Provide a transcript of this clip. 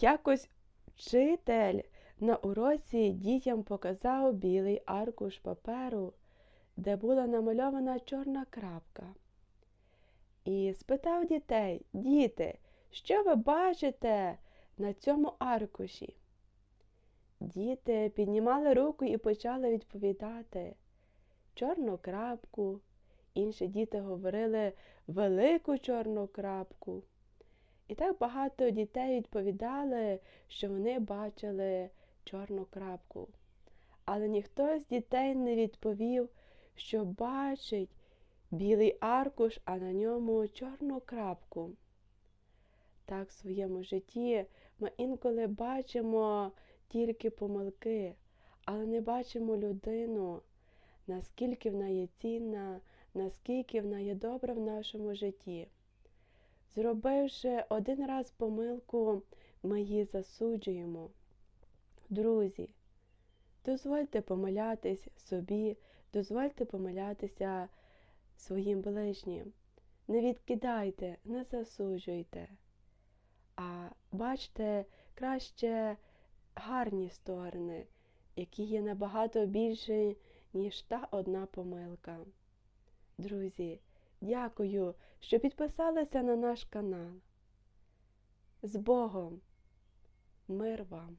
Якось вчитель на уроці дітям показав білий аркуш паперу, де була намальована чорна крапка. І спитав дітей, діти, що ви бачите на цьому аркуші? Діти піднімали руку і почали відповідати чорну крапку. Інші діти говорили велику чорну крапку. І так багато дітей відповідали, що вони бачили чорну крапку. Але ніхто з дітей не відповів, що бачить білий аркуш, а на ньому чорну крапку. Так в своєму житті ми інколи бачимо тільки помилки, але не бачимо людину, наскільки вона є цінна, наскільки вона є добра в нашому житті. Зробивши один раз помилку, ми її засуджуємо. Друзі, дозвольте помилятись собі, дозвольте помилятися своїм ближнім. Не відкидайте, не засуджуйте, а бачте краще гарні сторони, які є набагато більші, ніж та одна помилка. Друзі, дякую, що підписалися на наш канал. З Богом! Мир вам!